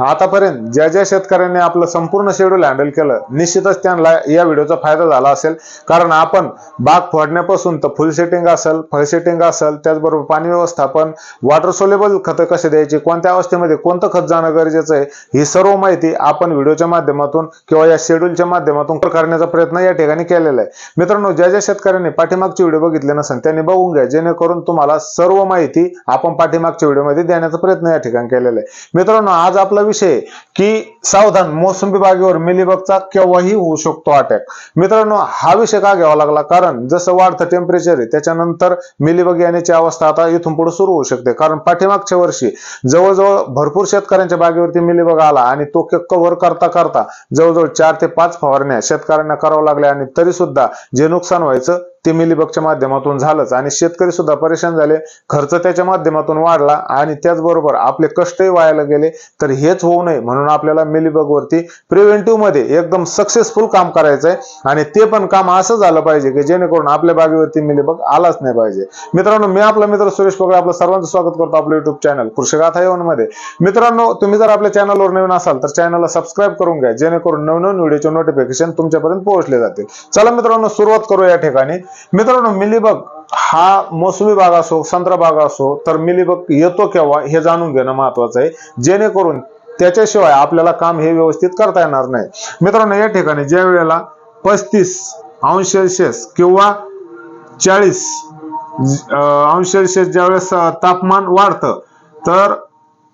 आतापर्यंत ज्या ज्या शेतकऱ्यांनी आपलं संपूर्ण शेड्यूल हँडल केलं निश्चितच त्यांना या व्हिडिओचा फायदा झाला असेल. कारण आपण बाग फोडण्यापासून तर फुल सेटिंग असेल फळ सेटिंग असेल त्याचबरोबर पाणी व्यवस्थापन वॉटर सोलेबल खतं कसे द्यायची कोणत्या अवस्थेमध्ये कोणतं खत जाणं गरजेचं आहे ही सर्व माहिती आपण व्हिडिओच्या माध्यमातून किंवा या शेड्यूलच्या माध्यमातून करण्याचा प्रयत्न या ठिकाणी केलेला आहे. मित्रांनो ज्या ज्या शेतकऱ्यांनी पाठीमागचे व्हिडिओ बघितले नसेल त्यांनी बघून घ्या जेणेकरून तुम्हाला सर्व माहिती आपण पाठीमागच्या व्हिडिओमध्ये देण्याचा प्रयत्न या ठिकाणी केलेला आहे. मित्रांनो आज आपलं विषय की सावधान मोसंबी बागेवर मिलीबगचा केव्हाही होऊ शकतो अटॅक मित्रांनो हा विषय का घ्यावा लागला? कारण जसं वाढतं टेम्परेचर आहे त्याच्यानंतर मिलीबग येण्याची अवस्था आता इथून पुढे सुरू होऊ शकते. कारण पाठीमागच्या वर्षी जवळजवळ भरपूर शेतकऱ्यांच्या बागेवरती मिलीबग आला आणि तो कव्हर करता करता जवळजवळ चार ते पाच फवारण्या शेतकऱ्यांना करावं लागल्या आणि तरी सुद्धा जे नुकसान व्हायचं ते मिलीबगच्या माध्यमातून झालंच. आणि शेतकरी सुद्धा परेशान झाले. खर्च त्याच्या माध्यमातून वाढला आणि त्याचबरोबर आपले कष्टही व्हायला गेले. तर हेच होऊ नये म्हणून आपल्याला मिलीबग वरती प्रिव्हेंटिव्हमध्ये एकदम सक्सेसफुल काम करायचं आहे आणि ते पण काम असं झालं पाहिजे की जेणेकरून आपल्या बागेवरती मिलीबग आलाच नाही पाहिजे. मित्रांनो मी आपला मित्र सुरेश पगडे आपलं सर्वांचं स्वागत करतो आपलं युट्यूब चॅनल कृषीगाथा येऊन मध्ये मित्रांनो तुम्ही जर आपल्या चॅनलवर नवीन असाल तर चॅनलला सबस्क्राईब करून घ्या. जेणेकरून नवनवीन व्हिडिओचे नोटिफिकेशन तुमच्यापर्यंत पोहोचले जातील. चला मित्रांनो सुरुवात करू या ठिकाणी. मित्रांनो मिलीबग हा मोसमी भाग असो संत्रा भाग असो तर मिलीबग येतो केव्हा हे जाणून घेणं महत्वाचं आहे. जेणेकरून त्याच्याशिवाय आपल्याला काम हे व्यवस्थित करता येणार नाही. मित्रांनो या ठिकाणी ज्या वेळेला पस्तीस अंश सेल्सिअस किंवा चाळीस अंश सेल्सिअस ज्यावेळेस तापमान वाढतं तर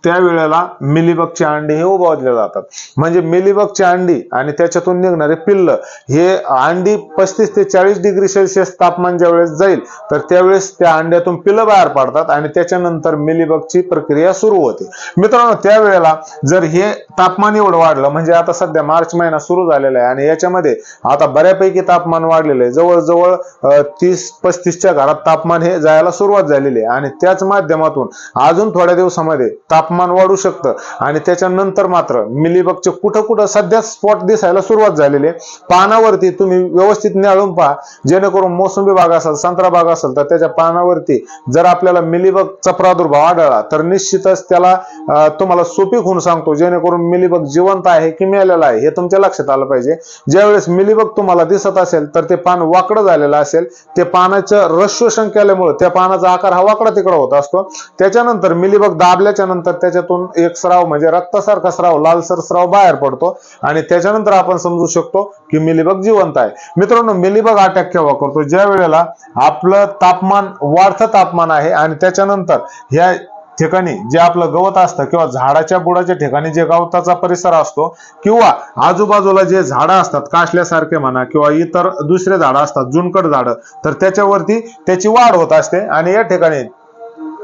त्यावेळेला मिलीबगची अंडी हे उगवले जातात. म्हणजे मिलीबगची अंडी आणि त्याच्यातून निघणारे पिल्ल हे अंडी पस्तीस ते चाळीस डिग्री सेल्सिअस तापमान ज्यावेळेस जाईल तर त्यावेळेस त्या अंड्यातून पिल्ल बाहेर पडतात आणि त्याच्यानंतर मिलीबगची प्रक्रिया सुरू होते. मित्रांनो त्यावेळेला जर हे तापमान एवढं वाढलं म्हणजे आता सध्या मार्च महिना सुरू झालेला आहे आणि याच्यामध्ये आता बऱ्यापैकी तापमान वाढलेलं आहे. जवळजवळ तीस पस्तीसच्या घरात तापमान हे जायला सुरुवात झालेली आहे. आणि त्याच माध्यमातून अजून थोड्या दिवसामध्ये तापमान वाढू शकतं. आणि त्याच्यानंतर मात्र मिलीबगचे कुठं कुठं सध्या स्पॉट दिसायला सुरुवात झालेली आहे. पानावरती तुम्ही व्यवस्थित न्याळून पहा. जेणेकरून मोसंबी बाग असेल संत्रा बाग असेल तर त्याच्या पानावरती जर आपल्याला मिलीबगचा प्रादुर्भाव आढळला तर निश्चितच त्याला तुम्हाला सोपी खून सांगतो. जेणेकरून मिलीबग जिवंत आहे की मेलेला आहे हे तुमच्या लक्षात आलं पाहिजे. ज्यावेळेस मिलीबग तुम्हाला दिसत असेल तर ते पान वाकडं झालेलं असेल. ते पानाचं रस शोषण केल्यामुळे त्या पानाचा आकार हा वाकडा तिकडा होत असतो. त्याच्यानंतर मिलीबग दाबल्याच्या नंतर त्याच्यातून एक स्राव म्हणजे रक्तासारखा स्राव लालसर स्राव बाहेर पडतो. आणि त्याच्यानंतर आपण समजू शकतो की मिलीबग जिवंत आहे. मित्रांनो मिलीबग अटॅक केव्हा करतो? ज्या वेळेला आपलं तापमान वाढतं तापमान आहे आणि त्याच्यानंतर ह्या ठिकाणी जे आपलं गवत असतं किंवा झाडाच्या बुडाच्या ठिकाणी जे गवताचा परिसर असतो किंवा आजूबाजूला जे झाडं असतात काशल्यासारखे म्हणा किंवा इतर दुसरे झाडं असतात जुनकट झाडं तर त्याच्यावरती त्याची वाढ होत असते. आणि या ठिकाणी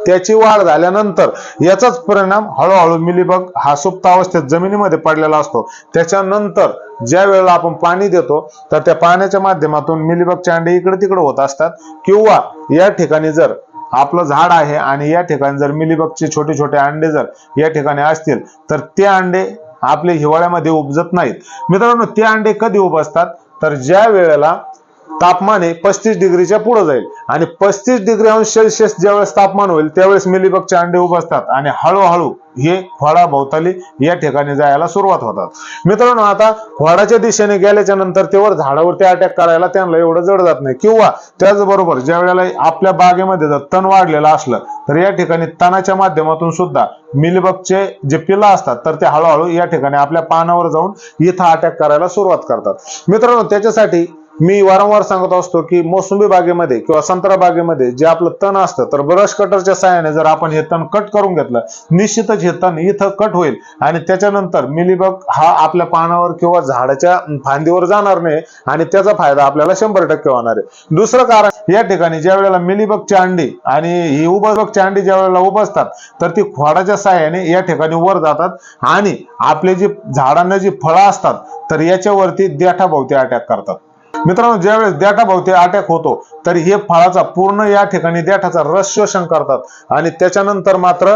त्याची वाढ झाल्यानंतर याचाच परिणाम हळूहळू मिलीबग हा सुप्त अवस्थेत जमिनीमध्ये पडलेला असतो. त्याच्यानंतर ज्या वेळेला आपण पाणी देतो तर त्या पाण्याच्या माध्यमातून मिलीबगचे अंडे इकडे तिकडे होत असतात. किंवा या ठिकाणी जर आपलं झाड आहे आणि या ठिकाणी जर मिलीबगचे छोटे छोटे अंडे जर या ठिकाणी असतील तर ते अंडे आपले हिवाळ्यामध्ये उपजत नाहीत. मित्रांनो ते अंडे कधी उपजतात? तर ज्या वेळेला तापमान हे पस्तीस डिग्रीच्या पुढे जाईल. आणि पस्तीस डिग्री अंश सेल्सिअस ज्यावेळेस तापमान होईल त्यावेळेस मिलीबगचे अंडे उभसतात. आणि हळूहळू हे खोडा भोवताली या ठिकाणी जायला सुरुवात होतात. मित्रांनो आता खोडाच्या दिशेने गेल्याच्यानंतर तेवर झाडावरती अटॅक करायला त्यांना एवढं जड जात नाही. किंवा त्याचबरोबर ज्या वेळेला आपल्या बागेमध्ये जर तण वाढलेलं असलं तर या ठिकाणी तणाच्या माध्यमातून सुद्धा मिलीबगचे जे पिल्लं असतात तर ते हळूहळू या ठिकाणी आपल्या पानावर जाऊन इथं अटॅक करायला सुरुवात करतात. मित्रांनो त्याच्यासाठी मी वारंवार सांगत असतो की मोसंबी बागेमध्ये किंवा संत्रा बागेमध्ये जे आपलं तण असतं तर ब्रश कटरच्या साहाय्याने जर आपण हे तण कट करून घेतलं निश्चितच हे तण इथं कट होईल. आणि त्याच्यानंतर मिलीबग हा आपल्या पानावर किंवा झाडाच्या फांदीवर जाणार नाही आणि त्याचा फायदा आपल्याला शंभर टक्के होणार आहे. दुसरं कारण या ठिकाणी ज्या वेळेला मिलीबगची अंडी आणि ही उभबगची अंडी ज्या वेळेला उभसतात तर ती खोडाच्या साहाय्याने या ठिकाणी वर जातात आणि आपले जी झाडांना जी फळं असतात तर याच्यावरती देठाभोवती अटॅक करतात. मित्रांनो ज्यावेळेस देठाभोवती अटॅक होतो तर हे फळाचा पूर्ण या ठिकाणी देठाचा रस शोषण करतात. आणि त्याच्यानंतर मात्र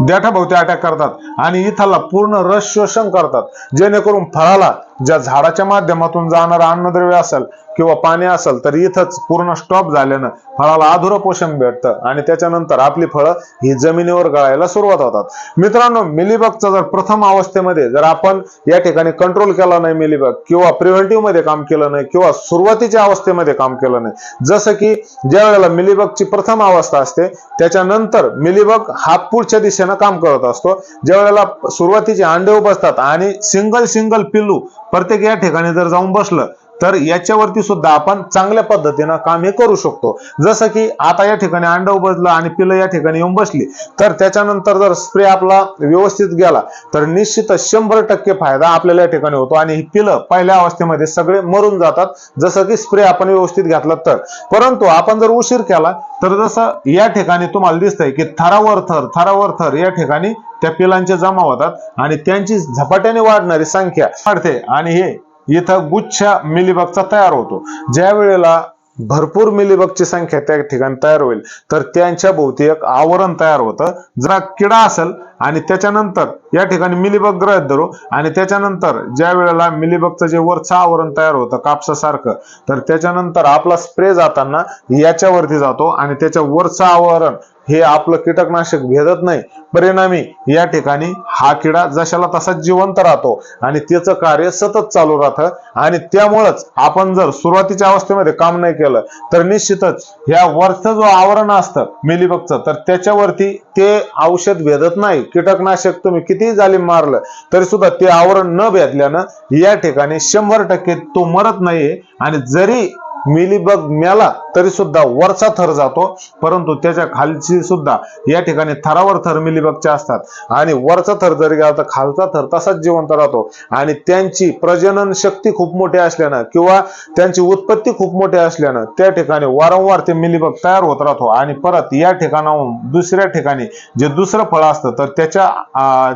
देठाभोवती अटॅक करतात. आणि इथला पूर्ण रस शोषण करतात. जेणेकरून फळाला ज्या झाडाच्या माध्यमातून जाणारं अन्नद्रव्य असेल किंवा पाणी असेल तर इथंच पूर्ण स्टॉप झाल्यानं फळाला अधुरं पोषण भेटतं. आणि त्याच्यानंतर आपली फळं ही जमिनीवर गळायला सुरुवात होतात. मित्रांनो मिलीबगचा जर प्रथम अवस्थेमध्ये जर आपण या ठिकाणी कंट्रोल केला नाही मिलीबग किंवा प्रिव्हेंटिव्हमध्ये काम केलं नाही किंवा सुरुवातीच्या अवस्थेमध्ये काम केलं नाही जसं की ज्या वेळेला मिलीबगची प्रथम अवस्था असते त्याच्यानंतर मिलीबग हा पुढच्या दिशेनं काम करत असतो. ज्या वेळेला सुरुवातीचे अंडे उपसतात आणि सिंगल सिंगल पिल्लू प्रत्येक या ठिकाणी जर जाऊन बसलं तर याच्यावरती सुद्धा आपण चांगल्या पद्धतीनं काम हे करू शकतो. जसं की आता या ठिकाणी अंड उबजलं आणि पिलं या ठिकाणी येऊन बसली तर त्याच्यानंतर जर स्प्रे आपला व्यवस्थित गेला तर निश्चितच शंभर टक्के फायदा आपल्याला या ठिकाणी होतो. आणि ही पिलं पहिल्या अवस्थेमध्ये सगळे मरून जातात. जसं की स्प्रे आपण व्यवस्थित घातला तर. परंतु आपण जर उशीर केला तर जसं या ठिकाणी तुम्हाला दिसतंय की थरावर थर थरावर थर या ठिकाणी त्या पिलांचे जमा होतात आणि त्यांची झपाट्याने वाढणारी संख्या वाढते. आणि हे इथं गुच्छ मिलीबगचा तयार होतो. ज्या वेळेला भरपूर मिलीबगची संख्या त्या ठिकाणी तयार होईल तर त्यांच्या भोवती एक आवरण तयार होतं. जरा किडा असेल आणि त्याच्यानंतर या ठिकाणी मिलीबग ग्रहित धरू आणि त्याच्यानंतर ज्या वेळेला मिलीबगचं जे वरचं आवरण तयार होतं कापसासारखं तर त्याच्यानंतर आपला स्प्रे जाताना याच्यावरती जातो आणि त्याच्या वरचं आवरण हे आपलं कीटकनाशक भेदत नाही. परिणामी या ठिकाणी हा किडा जशाला तसा जिवंत राहतो आणि त्याचं कार्य सतत चालू राहतं आणि त्यामुळंच आपण जर सुरुवातीच्या अवस्थेमध्ये काम नाही केलं तर निश्चितच ह्या वरचं जो आवरण असतं मिलीबगचं तर त्याच्यावरती ते औषध भेदत नाही. कीटकनाशक तुम्ही कितीही जाली मारलं तरी सुद्धा ते आवरण न भेदल्यानं या ठिकाणी शंभर टक्के तो मरत नाहीये. आणि जरी मिलीबग मेला तरी सुद्धा वरचा थर जातो परंतु त्याच्या खालची सुद्धा या ठिकाणी थरावर थर मिलीबगचे असतात. आणि वरचा थर जरी गेला तर खालचा थर तसाच जिवंत राहतो. आणि त्यांची प्रजनन शक्ती खूप मोठी असल्यानं किंवा त्यांची उत्पत्ती खूप मोठी असल्यानं त्या ठिकाणी वारंवार ते मिलीबग तयार होत राहतो. आणि परत या ठिकाणाहून दुसऱ्या ठिकाणी जे दुसरं फळ असतं तर त्याच्या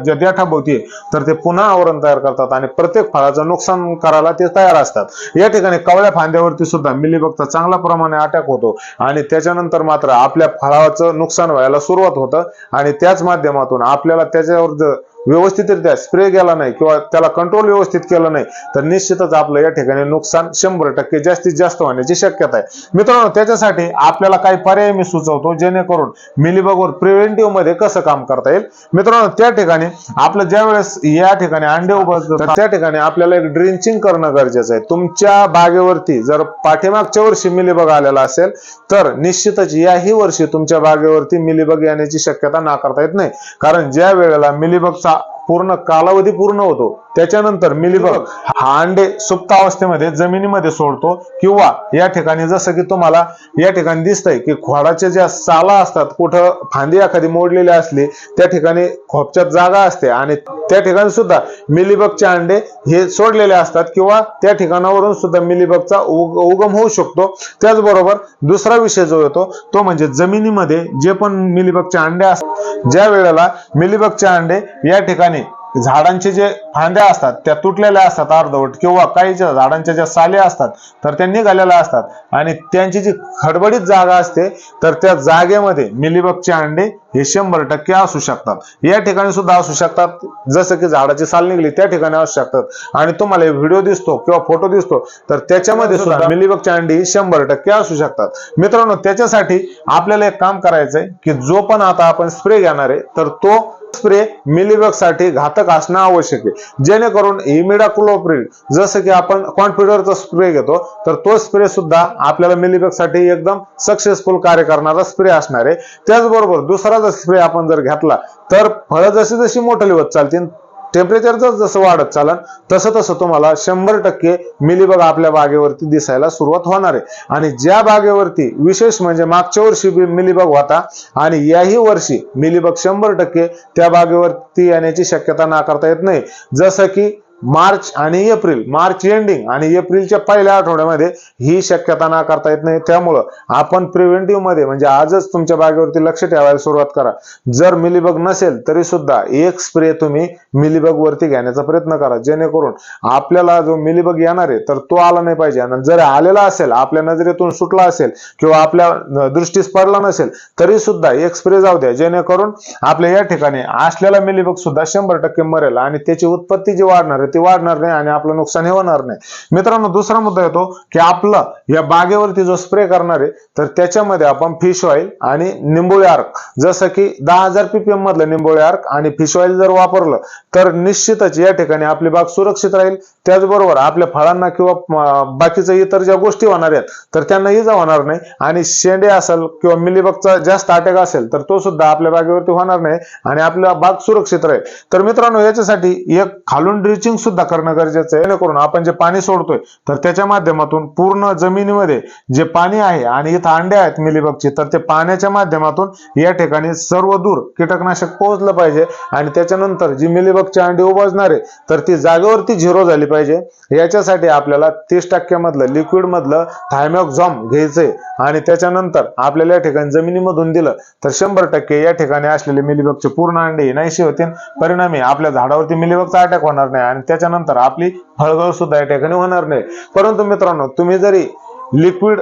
ज्या देठाभोवती तर ते पुन्हा आवरण तयार करतात. आणि प्रत्येक फळाचं नुकसान करायला ते तयार असतात. या ठिकाणी कवळ्या फांद्यावरती सुद्धा मिलीबगचा चांगला प्रमाणे अटॅक होतो. आणि त्याच्यानंतर मात्र आपल्या फळाचं नुकसान व्हायला सुरुवात होतं. आणि त्याच माध्यमातून आपल्याला त्याच्यावर जर व्यवस्थितरित्या स्प्रे केला नाही किंवा त्याला कंट्रोल व्यवस्थित केला नाही तर निश्चितच आपलं या ठिकाणी नुकसान शंभर टक्के जास्तीत जास्त होण्याची शक्यता आहे. मित्रांनो त्याच्यासाठी आपल्याला काही पर्याय मी सुचवतो जेणेकरून मिलीबगवर प्रिव्हेंटिव्हमध्ये कसं काम करता येईल. मित्रांनो त्या ठिकाणी आपलं ज्या वेळेस या ठिकाणी अंडे उभं त्या ठिकाणी आपल्याला एक ड्रिंचिंग करणं गरजेचं आहे. तुमच्या बागेवरती जर पाठीमागच्या वर्षी मिलीबग आलेला असेल तर निश्चितच याही वर्षी तुमच्या बागेवरती मिलीबग येण्याची शक्यता नाकारता येत नाही. कारण ज्या वेळेला मिलीबगचा पूर्ण कालावधी पूर्ण होतो. त्याच्यानंतर मिलीबग हा अंडे सुप्त अवस्थेमध्ये जमिनीमध्ये सोडतो किंवा या ठिकाणी जसं की तुम्हाला या ठिकाणी दिसतंय की खोडाच्या ज्या साला असतात कुठं फांदी एखादी मोडलेली असली त्या ठिकाणी खोपच्यात जागा असते आणि त्या ठिकाणी सुद्धा मिलीबगचे अंडे हे सोडलेले असतात किंवा त्या ठिकाणावरून सुद्धा मिलीबगचा उग- उगम होऊ शकतो. त्याचबरोबर दुसरा विषय जो येतो तो म्हणजे जमिनीमध्ये जे पण मिलीबगचे अंडे असतात ज्या वेळेला मिलीबगचे अंडे या ठिकाणी झाडांचे जे फांद्या असतात त्या तुटलेल्या असतात अर्धवट किंवा काही ज्या झाडांच्या ज्या साल्या असतात तर त्या निघालेल्या असतात. आणि त्यांची जी खडबडीत जागा असते तर त्या जागेमध्ये मिलीबगचे अंडे हे शंभर टक्के असू शकतात. या ठिकाणी सुद्धा असू शकतात. जसं की झाडाची साल निघली त्या ठिकाणी असू शकतात. आणि तुम्हाला व्हिडिओ दिसतो किंवा फोटो दिसतो तर त्याच्यामध्ये सुद्धा मिलीबगची अंडी शंभर टक्के असू शकतात. मित्रांनो त्याच्यासाठी आपल्याला एक काम करायचंय की जो पण आता आपण स्प्रे घेणार आहे तर तो स्प्रे मिलीबगसाठी घातक असणं आवश्यक आहे. जेणेकरून इमिडाक्लोप्रिड जसं की आपण कॉन्फिडरचा स्प्रे घेतो तर तो स्प्रे सुद्धा आपल्याला मिलीबगसाठी एकदम सक्सेसफुल कार्य करणारा स्प्रे असणार आहे. त्याचबरोबर दुसरा जर स्प्रे आपण जर घेतला तर फळं जशी जशी मोठली होत चालतील टेम्परेचर जर जसं वाढत चालन तसं तसं तुम्हाला शंभर टक्के मिलीबग आपल्या बागेवरती दिसायला सुरुवात होणार आहे. आणि ज्या बागेवरती विशेष म्हणजे मागच्या वर्षी बी मिलीबग होता आणि याही वर्षी मिलीबग शंभर टक्के त्या बागेवरती येण्याची शक्यता नाकारता येत नाही. जसं की मार्च आणि एप्रिल मार्च एंडिंग आणि एप्रिलच्या पहिल्या आठवड्यामध्ये ही शक्यता नाकारता येत नाही. त्यामुळं आपण प्रिव्हेंटिव्हमध्ये म्हणजे आजच तुमच्या बागेवरती लक्ष ठेवायला सुरुवात करा. जर मिलीबग नसेल तरी सुद्धा एक स्प्रे तुम्ही मिलीबग वरती घेण्याचा प्रयत्न करा. जेणेकरून आपल्याला जो मिलीबग येणार आहे तर तो आला नाही पाहिजे. आणि जर आलेला असेल आपल्या नजरेतून सुटला असेल किंवा आपल्या दृष्टीस पडला नसेल तरी सुद्धा एक स्प्रे जाऊ द्या. जेणेकरून आपल्या या ठिकाणी असलेला मिलीबग सुद्धा शंभर टक्के मरेल आणि त्याची उत्पत्ती जी वाढणार आहे ते वाढणार नाही आणि आपलं नुकसानही होणार नाही. मित्रांनो दुसरा मुद्दा येतो की आपलं या बागेवरती जो स्प्रे करणार आहे तर त्याच्यामध्ये आपण फिश ऑइल आणि निंबोळी अर्क जसं की दहा हजार पीपीएम मधलं निंबोळी अर्क आणि फिश ऑइल जर वापरलं तर निश्चितच या ठिकाणी आपली बाग सुरक्षित राहील. त्याचबरोबर आपल्या फळांना किंवा बाकीच्या इतर ज्या गोष्टी होणार आहेत तर त्यांना इजा होणार नाही. आणि शेंडे असेल किंवा मिलीबगचा जास्त अटॅक असेल तर तो सुद्धा आपल्या बागेवरती होणार नाही आणि आपला बाग सुरक्षित राहील. तर मित्रांनो याच्यासाठी एक खालून ड्रिचिंग सुद्धा करणं गरजेचं आहे. जेणेकरून आपण जे पाणी सोडतोय तर त्याच्या माध्यमातून पूर्ण जमिनीमध्ये जे पाणी आहे आणि इथं अंडे आहेत मिलीबगचे तर ते पाण्याच्या माध्यमातून या ठिकाणी सर्व दूर कीटकनाशक पोहोचलं पाहिजे आणि त्याच्यानंतर जी मिलीबगची अंडी उभजणारे तर ती जागेवरती झिरो झाली पाहिजे. याच्यासाठी आपल्याला तीस टक्क्यामधलं लिक्विड मधलं थायमॅक्झॉम घ्यायचंय आणि त्याच्यानंतर आपल्याला या ठिकाणी जमिनीमधून दिलं तर शंभर टक्के या ठिकाणी असलेले मिलीबगचे पूर्ण अंडे नाहीशी होतील. परिणामी आपल्या झाडावरती मिलीबगचा अटॅक होणार नाही आणि त्याच्यानंतर आपली हळगळ सुद्धा या ठिकाणी होणार नाही. परंतु मित्रांनो तुम्ही जरी लिक्विड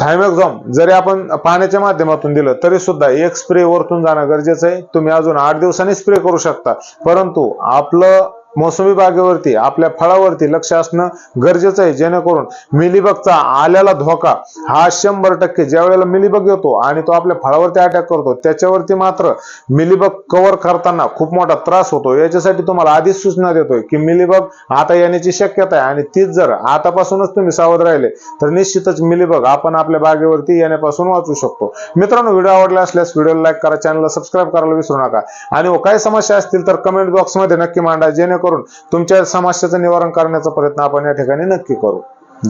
थायमॅक्झॉम जरी आपण पाण्याच्या माध्यमातून दिलं तरी सुद्धा एक स्प्रे वरतून जाणं गरजेचं आहे. तुम्ही अजून आठ दिवसांनी स्प्रे करू शकता. परंतु आपलं मोसमी बागेवरती आपल्या फळावरती लक्ष असणं गरजेचं आहे जेणेकरून मिलीबगचा आल्याला धोका हा शंभर टक्के. ज्या वेळेला मिलीबग येतो आणि तो आपल्या फळावरती अटॅक करतो त्याच्यावरती मात्र मिलीबग कव्हर करताना खूप मोठा त्रास होतो. याच्यासाठी तुम्हाला आधीच सूचना देतोय की मिलीबग आता येण्याची शक्यता आहे आणि तीच जर आतापासूनच तुम्ही सावध राहिले तर निश्चितच मिलीबग आपण आपल्या बागेवरती येण्यापासून वाचू शकतो. मित्रांनो व्हिडिओ आवडला असल्यास व्हिडिओला लाईक करा चॅनलला सबस्क्राईब करायला विसरू नका. आणि काय काही समस्या असतील तर कमेंट बॉक्समध्ये नक्की मांडा करून तुमच्या समस्याचं निवारण करण्याचा प्रयत्न आपण या ठिकाणी नक्की करू.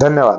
धन्यवाद.